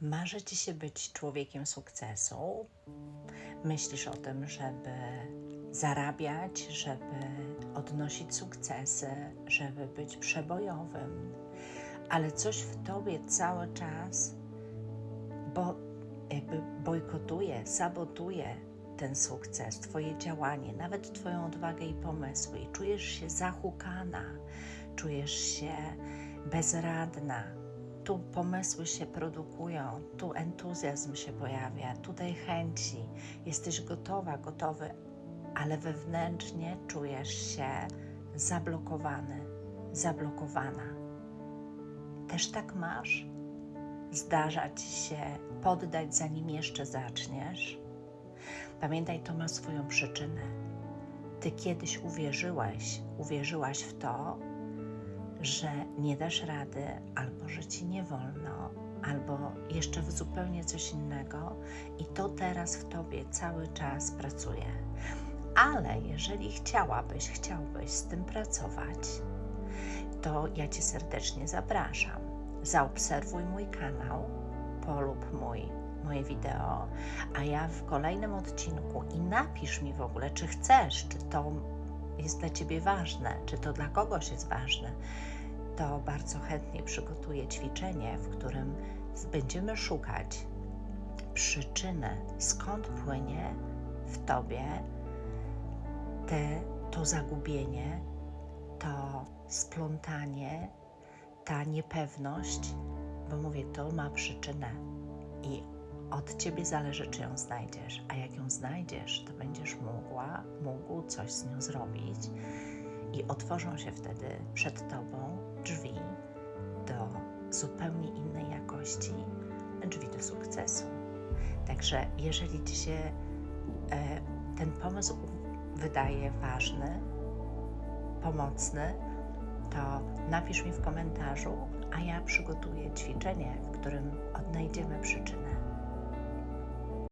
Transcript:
Marzy ci się być człowiekiem sukcesu? Myślisz o tym, żeby zarabiać, żeby odnosić sukcesy, żeby być przebojowym, ale coś w tobie cały czas, bo jakby bojkotuje, sabotuje ten sukces, Twoje działanie, nawet Twoją odwagę i pomysły, i czujesz się zahukana, czujesz się bezradna. Tu pomysły się produkują, tu entuzjazm się pojawia, tutaj chęci, jesteś gotowa, gotowy, ale wewnętrznie czujesz się zablokowany, zablokowana. Też tak masz? Zdarza ci się poddać, zanim jeszcze zaczniesz? Pamiętaj, to ma swoją przyczynę. Ty kiedyś uwierzyłeś, uwierzyłaś w to, że nie dasz rady, albo że ci nie wolno, albo jeszcze w zupełnie coś innego, i to teraz w tobie cały czas pracuje. Ale jeżeli chciałabyś, chciałbyś z tym pracować, to ja cię serdecznie zapraszam. Zaobserwuj mój kanał, polub mój, moje wideo, a ja w kolejnym odcinku i napisz mi w ogóle, czy chcesz, czy to jest dla Ciebie ważne, czy to dla kogoś jest ważne, to bardzo chętnie przygotuję ćwiczenie, w którym będziemy szukać przyczyny, skąd płynie w Tobie te, to zagubienie, to splątanie, ta niepewność, bo mówię, to ma przyczynę i od ciebie zależy, czy ją znajdziesz, a jak ją znajdziesz, to będziesz mogła, mógł coś z nią zrobić i otworzą się wtedy przed tobą drzwi do zupełnie innej jakości, drzwi do sukcesu. Także jeżeli ci się e, ten pomysł wydaje ważny, pomocny, to napisz mi w komentarzu, a ja przygotuję ćwiczenie, w którym odnajdziemy przyczynę.